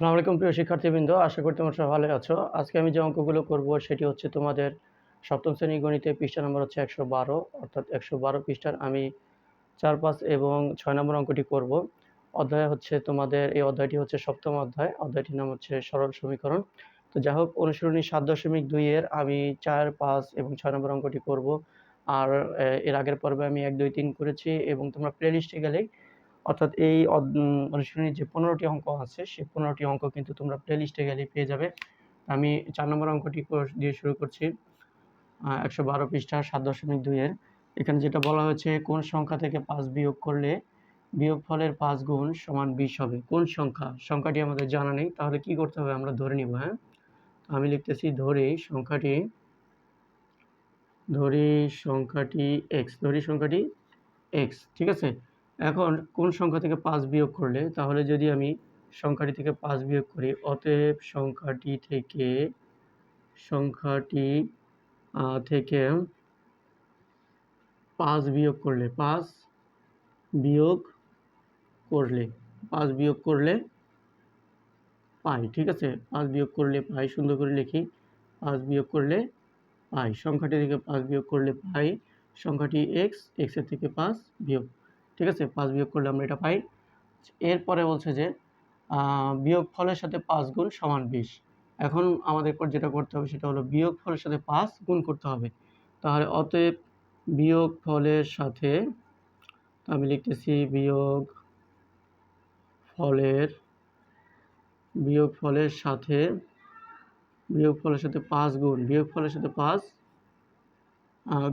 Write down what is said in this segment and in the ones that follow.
আসসালামু আলাইকুম প্রিয় শিক্ষার্থীবৃন্দ, আশা করি তোমরা সবাই ভালো আছো। আজকে আমি যে অঙ্কগুলো করব সেটি হচ্ছে তোমাদের সপ্তম শ্রেণি গণিতে পৃষ্ঠা নম্বর হচ্ছে একশো বারো, অর্থাৎ একশো বারো পৃষ্ঠার আমি চার পাঁচ এবং ছয় নম্বর অঙ্কটি করব। অধ্যায় হচ্ছে তোমাদের, এই অধ্যায়টি হচ্ছে সপ্তম অধ্যায়, অধ্যায়টির নাম হচ্ছে সরল সমীকরণ। তো যাই হোক অনুসরণী সাত দশমিক দুইয়ের আমি চার, পাঁচ এবং ছয় নম্বর অঙ্কটি করব। আর এর আগের পর্বে আমি এক, দুই, তিন করেছি এবং তোমরা প্লে লিস্টে গেলেই অর্থাৎ এই অনুশীলনীর যে পনেরোটি অঙ্ক আছে সেই পনেরোটি অঙ্ক কিন্তু তোমরা প্লে লিস্টে গেলেই পেয়ে যাবে। আমি চার নম্বর অঙ্কটি দিয়ে শুরু করছি। একশো বারো পৃষ্ঠা, সাত দশমিক দুইয়ের এখানে যেটা বলা হয়েছে, কোন সংখ্যা থেকে পাঁচ বিয়োগ করলে বিয়োগফলের পাঁচ গুণ সমান বিশ হবে? কোন সংখ্যা? সংখ্যাটি আমাদের জানা নেই, তাহলে কি করতে হবে? আমরা ধরে নিব হ্যাঁ? আমি লিখতেছি, ধরে সংখ্যাটি, ধরি সংখ্যাটি এক্স ধরি সংখ্যাটি এক্স ঠিক আছে? এখন কোন সংখ্যা থেকে পাঁচ বিয়োগ করলে? তাহলে যদি আমি সংখ্যাটি থেকে পাঁচ বিয়োগ করি, অতএব সংখ্যাটি থেকে সংখ্যাটি থেকে পাঁচ বিয়োগ করলে, পাঁচ বিয়োগ করলে, পাঁচ বিয়োগ করলে পাই, ঠিক আছে? পাঁচ বিয়োগ করলে পাই, সুন্দর করে লিখি, পাঁচ বিয়োগ করলে পাই, সংখ্যাটি থেকে পাঁচ বিয়োগ করলে পাই, সংখ্যাটি এক্স এক্সের থেকে পাঁচ বিয়োগ ঠিক আছে? পাঁচ বিয়োগ করলে আমরা এটা পাই। এরপরে বলছে যে বিয়োগ ফলের সাথে পাঁচ গুণ সমান বিশ। এখন আমাদের পর যেটা করতে হবে সেটা হলো বিয়োগ ফলের সাথে পাঁচ গুণ করতে হবে। তাহলে অতএব বিয়োগ ফলের সাথে আমি লিখতেছি বিয়োগ ফলের বিয়োগ ফলের সাথে, বিয়োগ ফলের সাথে পাঁচ গুণ, বিয়োগ ফলের সাথে পাঁচ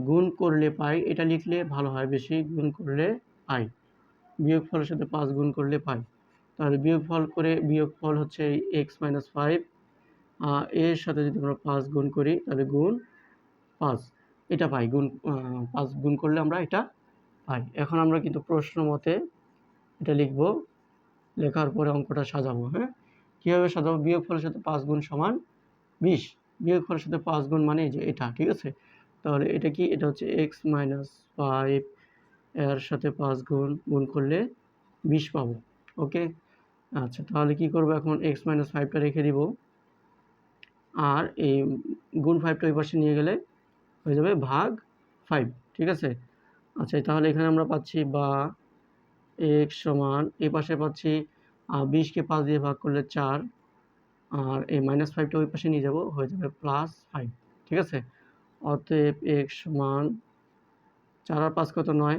গুণ করলে পাই, এটা লিখলে ভালো হয় বেশি, গুণ করলে পাই। বিয়োগ ফলের সাথে পাঁচ গুণ করলে পাই। তাহলে বিয়োগ ফল করে বিয়োগ ফল হচ্ছে এক্স মাইনাস ফাইভ এর সাথে যদি আমরা পাঁচ গুণ করি, তাহলে গুণ পাঁচ। এটা পাই, গুণ পাঁচ গুণ করলে আমরা এটা পাই। এখন আমরা কিন্তু প্রশ্ন মতে এটা লিখব, লেখার পরে অঙ্কটা সাজাবো হ্যাঁ? কীভাবে সাজাবো? বিয়োগ ফলের সাথে পাঁচ গুণ সমান বিশ। বিয়োগ ফলের সাথে পাঁচ গুণ মানে যে এটা, ঠিক আছে? তাহলে এটা কি? এটা হচ্ছে এক্স মাইনাস ফাইভ এর সাথে পাঁচ গুণ গুণ করলে বিশ পাবো ওকে আচ্ছা তাহলে কি করব এখন? এক্স মাইনাস ফাইভটা রেখে দিব। আর এই গুণ ফাইভটা ওই পাশে নিয়ে গেলে হয়ে যাবে ভাগ ফাইভ ঠিক আছে? আচ্ছা তাহলে এখানে আমরা পাচ্ছি বা এক্স সমান, এই পাশে পাচ্ছি বিশকে পাঁচ দিয়ে ভাগ করলে চার, আর এই মাইনাস ফাইভটা ওই পাশে নিয়ে যাব, হয়ে যাবে প্লাস ফাইভ ঠিক আছে? অতএব এক্স সমান, চার আর পাঁচ কত নয়?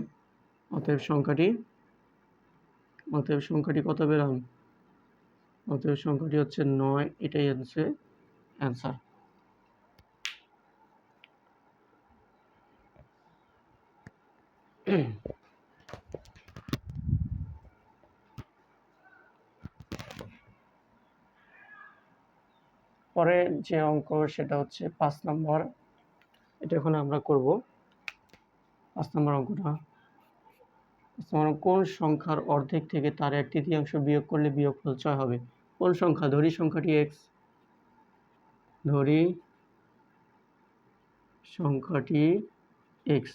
অতএব সংখ্যাটি অতএব সংখ্যাটি কত পেলাম অতএব সংখ্যাটি হচ্ছে নয়, এটাই হচ্ছে অ্যান্সার পরে যে অঙ্ক সেটা হচ্ছে পাঁচ নম্বর, এটা এখন আমরা করব। পাঁচ নম্বর অঙ্কটা। কোন সংখ্যার অর্ধেক থেকে তার এক তৃতীয়াংশ বিয়োগ করলে বিয়োগফল ছয় হবে। কোন সংখ্যা? ধরি সংখ্যাটি এক্স ধরি সংখ্যাটি এক্স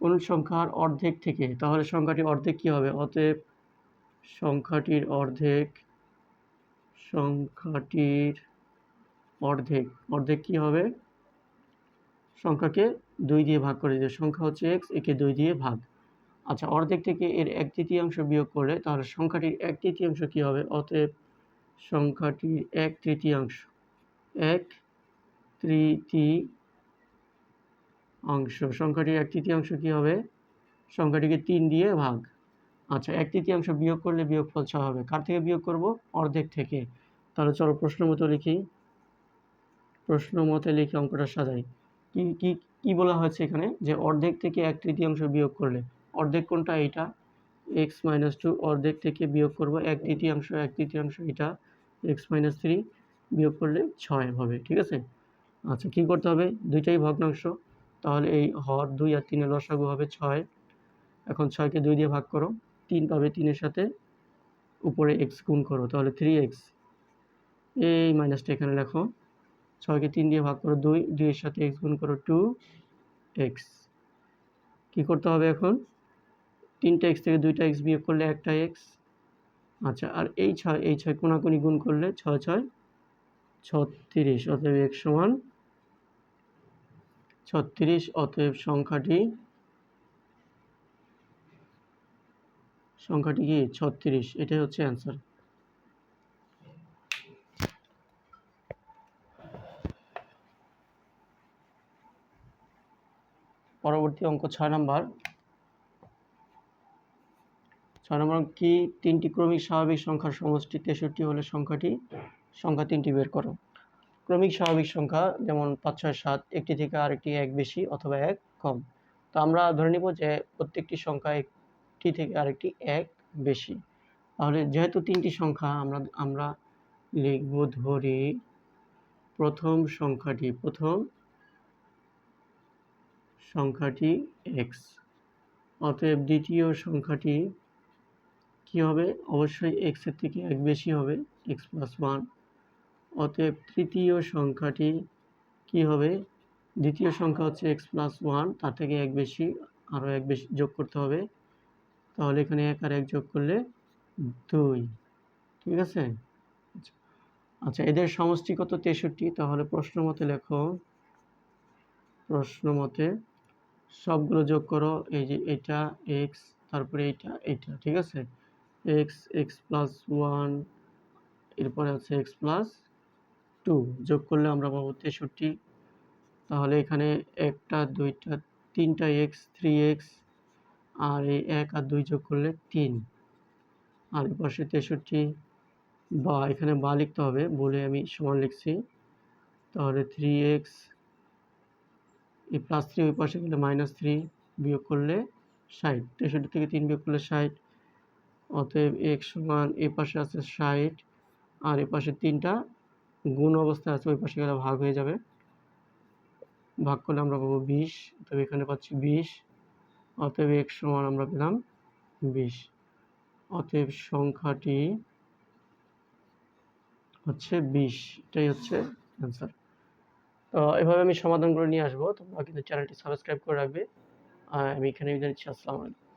কোন সংখ্যার অর্ধেক থেকে, তাহলে সংখ্যাটি অর্ধেক কি হবে? অতএব সংখ্যাটির অর্ধেক সংখ্যাটির অর্ধেক। অর্ধেক কি হবে? সংখ্যাকে দুই দিয়ে ভাগ করে দিতে সংখ্যা হচ্ছে এক্স একে দুই দিয়ে ভাগ। আচ্ছা অর্ধেক থেকে এর এক তৃতীয়াংশ বিয়োগ করলে তাহলে সংখ্যাটির এক তৃতীয়াংশ কি হবে? অতএব সংখ্যাটির এক তৃতীয়াংশ এক তৃতীয়াংশ, সংখ্যাটির এক তৃতীয়াংশ কি হবে? সংখ্যাটিকে তিন দিয়ে ভাগ। আচ্ছা এক তৃতীয়াংশ বিয়োগ করলে বিয়োগফল ছয় হবে। কার থেকে বিয়োগ করব? অর্ধেক থেকে। তাহলে চলো প্রশ্ন মতো লিখি। প্রশ্ন মতে লিখে অঙ্কটা সাজাই। কি কি কি বলা হয়েছে এখানে? যে অর্ধেক থেকে এক তৃতীয়াংশ বিয়োগ করলে অর্ধেক কোনটা? এইটা। এক্স মাইনাস টু অর্ধেক থেকে বিয়োগ করব এক তৃতীয়াংশ এক তৃতীয়াংশ এটা এক্স মাইনাস থ্রি বিয়োগ করলে ছয় হবে, ঠিক আছে? আচ্ছা কি করতে হবে? দুইটাই ভগ্নাংশ, তাহলে এই হর দুই আর তিনের লসাগু হবে ছয়। এখন ছয়কে দুই দিয়ে ভাগ করো, তিন পাবে তিনের সাথে উপরে এক্স গুণ করো, তাহলে থ্রি এক্স এই মাইনাসটা এখানে লেখো, ছয়কে তিন দিয়ে ভাগ করো দুই, দুইয়ের সাথে এক্স গুণ করো টু এক্স কী করতে হবে এখন? তিনটা এক্স থেকে দুইটা এক্স বিয়োগ করলে একটা এক্স আচ্ছা আর এই ছয় এই ছয় কোনাকুনি গুণ করলে ছয় ছয়, ছত্রিশ। অতএব এক সমান ছত্রিশ, অতএব সংখ্যাটি সংখ্যাটি কি? ছত্রিশ। এটাই হচ্ছে অ্যান্সার পরবর্তী অঙ্ক ছয় নম্বর। ছয় নম্বর কি তিনটি ক্রমিক স্বাভাবিক সংখ্যার সমষ্টি তেষট্টি হলে সংখ্যাটি, সংখ্যা তিনটি বের করো। ক্রমিক স্বাভাবিক সংখ্যা যেমন পাঁচ, ছয়, সাত, একটি থেকে আরেকটি এক বেশি অথবা এক কম। তো আমরা ধরে নিব যে প্রত্যেকটি সংখ্যা একটি থেকে আরেকটি এক বেশি। তাহলে যেহেতু তিনটি সংখ্যা আমরা আমরা লিখব ধরি প্রথম সংখ্যাটি প্রথম সংখ্যাটি এক্স অতএব দ্বিতীয় সংখ্যাটি কি হবে? অবশ্যই এক্সের থেকে এক বেশি হবে এক্স প্লাস ওয়ান অতএব তৃতীয় সংখ্যাটি কি হবে? দ্বিতীয় সংখ্যা হচ্ছে এক্স প্লাস ওয়ান তার থেকে এক বেশি, আরও এক বেশি যোগ করতে হবে। তাহলে এখানে এক আর এক যোগ করলে দুই। ঠিক আছে? আচ্ছা এদের সমষ্টি কত? তেষট্টি। তাহলে প্রশ্ন মতে লেখো। প্রশ্ন মতে সবগুলো যোগ করো, এই যে এটা এক্স তারপরে এইটা এইটা ঠিক আছে? এক্স এক্স প্লাস ওয়ান এরপরে আছে এক্স প্লাস টু যোগ করলে আমরা পাবো তেষট্টি। তাহলে এখানে একটা, দুইটা, তিনটা এক্স থ্রি এক্স আর এই এক আর দুই যোগ করলে তিন। আর এই পাশে তেষট্টি, বা এখানে বা লিখতে হবে, বলে আমি সমান লিখছি। তাহলে থ্রি এক্স এই প্লাস থ্রি ওই পাশে গেলে মাইনাস থ্রি বিয়োগ করলে ষাট। তেষট্টি থেকে তিন বিয়োগ করলে ষাট। অতএব এক সমান এ পাশে আছে ষাট, আর এ পাশে তিনটা, গুণ অবস্থায় আছে ওই পাশে গেলে ভাগ হয়ে যাবে। ভাগ করলে আমরা পাবো বিশ তবে এখানে পাচ্ছি বিশ, অতএব এক সমান আমরা পেলাম বিশ। অতএব সংখ্যাটি হচ্ছে বিশ, এটাই হচ্ছে অ্যান্সার তো এভাবে আমি সমাধান করে নিয়ে আসব, তোমরা কিন্তু চ্যানেলটি সাবস্ক্রাইব করে রাখবে। আর আমি এখানে বিদায় নিচ্ছি, আসসালামু আলাইকুম।